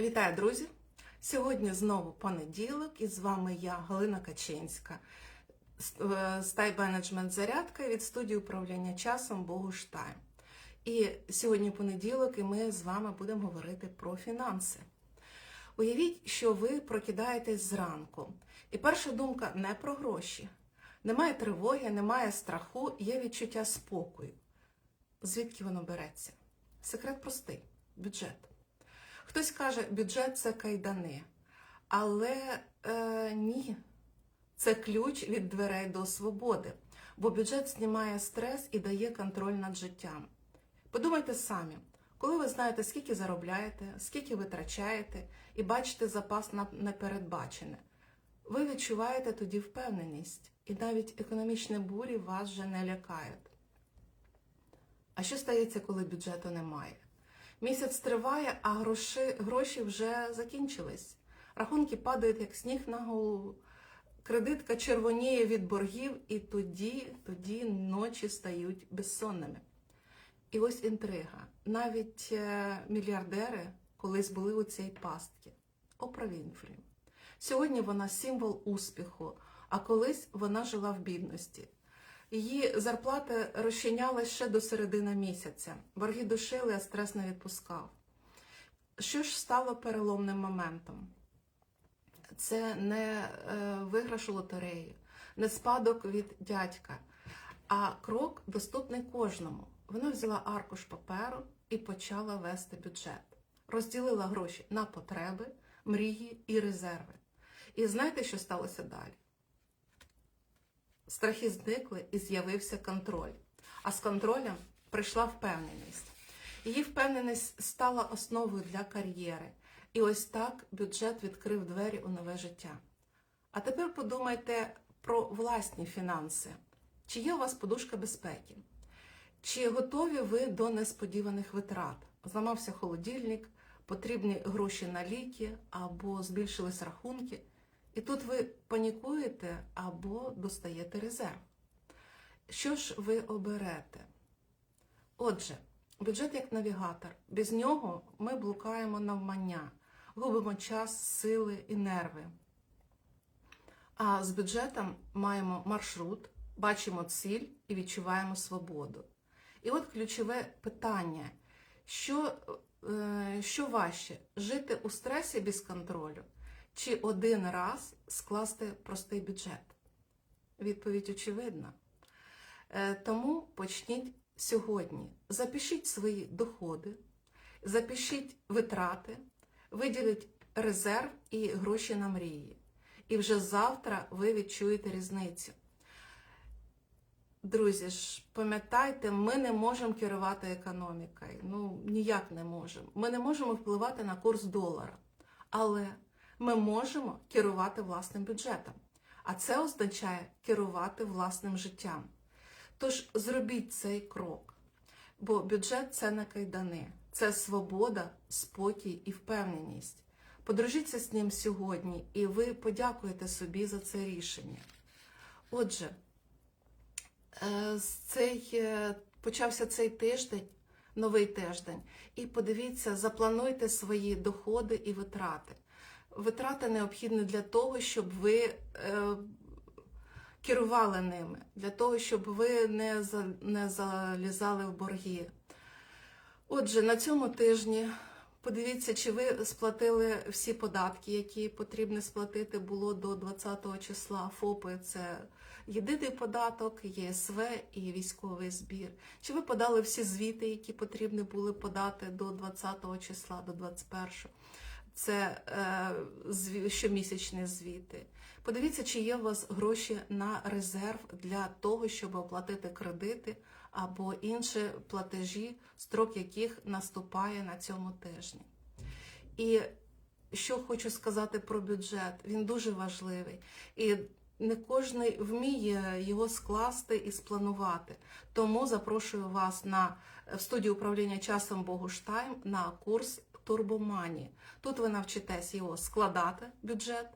Вітаю, друзі! Сьогодні знову понеділок, і з вами я, Галина Качинська, з Management Зарядка від студії управління часом Богуштайм. І сьогодні понеділок, і ми з вами будемо говорити про фінанси. Уявіть, що ви прокидаєтесь зранку, і перша думка не про гроші. Немає тривоги, немає страху, є відчуття спокою. Звідки воно береться? Секрет простий бюджет. Хтось каже, бюджет це кайдани. Але е, ні, це ключ від дверей до свободи, бо бюджет знімає стрес і дає контроль над життям. Подумайте самі, коли ви знаєте, скільки заробляєте, скільки витрачаєте, і бачите запас на непередбачене, ви відчуваєте тоді впевненість, і навіть економічні бурі вас вже не лякають. А що стається, коли бюджету немає? Місяць триває, а гроші, гроші вже закінчились. Рахунки падають, як сніг на голову. Кредитка червоніє від боргів, і тоді, тоді ночі стають безсонними. І ось інтрига. Навіть е, мільярдери колись були у цій пастці. Опра Вінфрі. Сьогодні вона символ успіху, а колись вона жила в бідності. Її зарплата розчинялась ще до середини місяця. Борги душили, а стрес не відпускав. Що ж стало переломним моментом? Це не е, виграш у лотереї, не спадок від дядька, а крок доступний кожному. Вона взяла аркуш паперу і почала вести бюджет. Розділила гроші на потреби, мрії і резерви. І знаєте, що сталося далі? Страхи зникли і з'явився контроль. А з контролем прийшла впевненість. Її впевненість стала основою для кар'єри. І ось так бюджет відкрив двері у нове життя. А тепер подумайте про власні фінанси. Чи є у вас подушка безпеки? Чи готові ви до несподіваних витрат? Зламався холодильник, потрібні гроші на ліки або збільшились рахунки. І тут ви панікуєте або достаєте резерв. Що ж ви оберете? Отже, бюджет як навігатор. Без нього ми блукаємо навмання, губимо час, сили і нерви. А з бюджетом маємо маршрут, бачимо ціль і відчуваємо свободу. І от ключове питання: що, е, що важче жити у стресі без контролю? Чи один раз скласти простий бюджет? Відповідь очевидна. Е, Тому почніть сьогодні. Запишіть свої доходи, запишіть витрати, виділіть резерв і гроші на мрії. І вже завтра ви відчуєте різницю. Друзі ж, пам'ятайте, ми не можемо керувати економікою. Ну, ніяк не можемо. Ми не можемо впливати на курс долара. Але ми можемо керувати власним бюджетом. А це означає керувати власним життям. Тож зробіть цей крок. Бо бюджет це не кайдани, це свобода, спокій і впевненість. Подружіться з ним сьогодні, і ви подякуєте собі за це рішення. Отже, е, цей, е, почався цей тиждень, новий тиждень, і подивіться, заплануйте свої доходи і витрати. Витрати необхідні для того, щоб ви е, керували ними, для того, щоб ви не, за, не залізали в борги. Отже, на цьому тижні подивіться, чи ви сплатили всі податки, які потрібно сплатити було до 20 числа. ФОПи це єдиний податок, ЄСВ і військовий збір. Чи ви подали всі звіти, які потрібні були подати до 20 числа, до 21 це е, щомісячні звіти. Подивіться, чи є у вас гроші на резерв для того, щоб оплатити кредити або інші платежі, строк яких наступає на цьому тижні. І що хочу сказати про бюджет, він дуже важливий. І не кожен вміє його скласти і спланувати. Тому запрошую вас на в студію управління часом Богуштайм на курс Турбомані. Тут ви навчитесь його складати бюджет,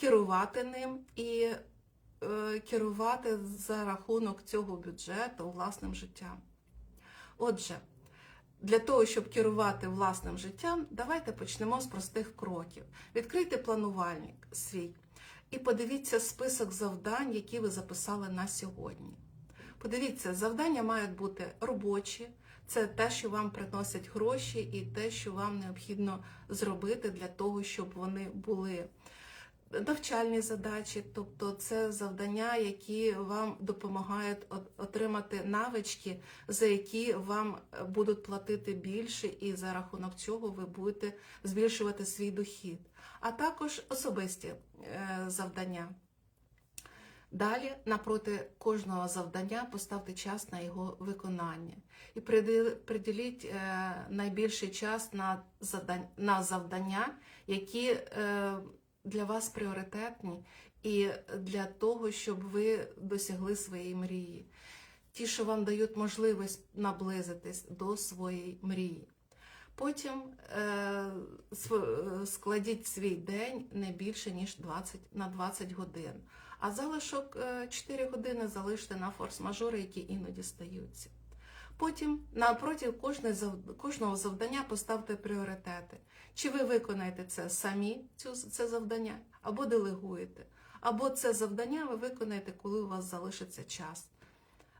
керувати ним і е, керувати за рахунок цього бюджету власним життям. Отже, Для того, щоб керувати власним життям, давайте почнемо з простих кроків. Відкрийте планувальник свій і подивіться список завдань, які ви записали на сьогодні. Подивіться, завдання мають бути робочі, це те, що вам приносять гроші, і те, що вам необхідно зробити для того, щоб вони були. Навчальні задачі, тобто це завдання, які вам допомагають отримати навички, за які вам е, будуть платити більше, і за рахунок цього ви будете збільшувати свій дохід, а також особисті е, завдання. Далі, напроти кожного завдання, поставте час на його виконання і приділіть е, найбільший час на завдання, які е, для вас пріоритетні, і для того, щоб ви досягли своєї мрії. Ті, що вам дають можливість наблизитись до своєї мрії. Потім е, складіть свій день не більше, ніж 20, на 20 годин. А залишок е, 4 години залиште на форс-мажори, які іноді стаються. Потім напроти кожного завдання поставте пріоритети. Чи ви виконаєте це самі, це завдання, або делегуєте, або це завдання ви виконаєте, коли у вас залишиться час.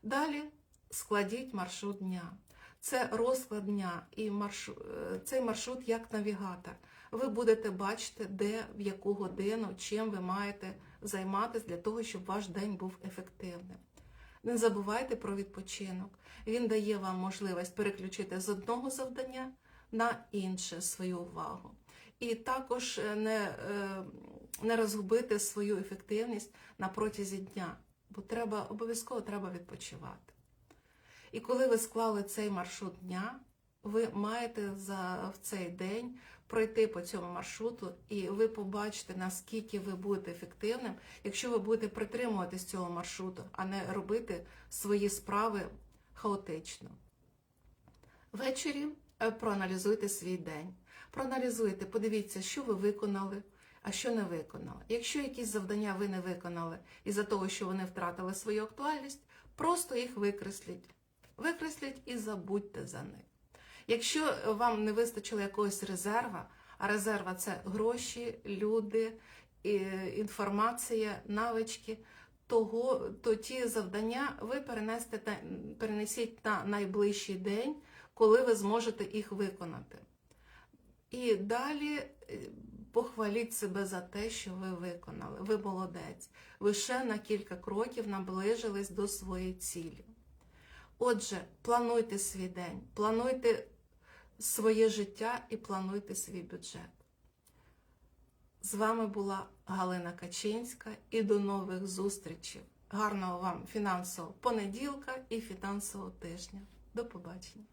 Далі складіть маршрут дня. Це розклад дня і маршрут, цей маршрут як навігатор. Ви будете бачити, де, в яку годину, чим ви маєте займатися для того, щоб ваш день був ефективним. Не забувайте про відпочинок. Він дає вам можливість переключити з одного завдання на інше свою увагу. І також е, не, е, не розгубити свою ефективність на протязі дня, бо треба обов'язково треба відпочивати. І коли ви склали цей маршрут дня, ви маєте за в цей день пройти по цьому маршруту, і ви побачите, наскільки ви будете ефективним, якщо ви будете притримуватись цього маршруту, а не робити свої справи хаотично. Ввечері е, проаналізуйте свій день. Проаналізуйте, подивіться, що ви виконали, а що не виконали. Якщо якісь завдання ви не виконали із-за того, що вони втратили свою актуальність, просто їх викресліть. Викресліть і забудьте за них. Якщо вам не вистачило якогось резерва, а резерва це гроші, люди, інформація, навички, того, то ті завдання ви перенесете, перенесіть на найближчий день, коли ви зможете їх виконати. І далі е, похваліть себе за те, що ви виконали. Ви молодець. Ви ще на кілька кроків наближились до своєї цілі. Отже, плануйте свій день, плануйте своє життя і плануйте свій бюджет. З вами була Галина Качинська і до нових зустрічей. Гарного вам фінансового понеділка і фінансового тижня. До побачення!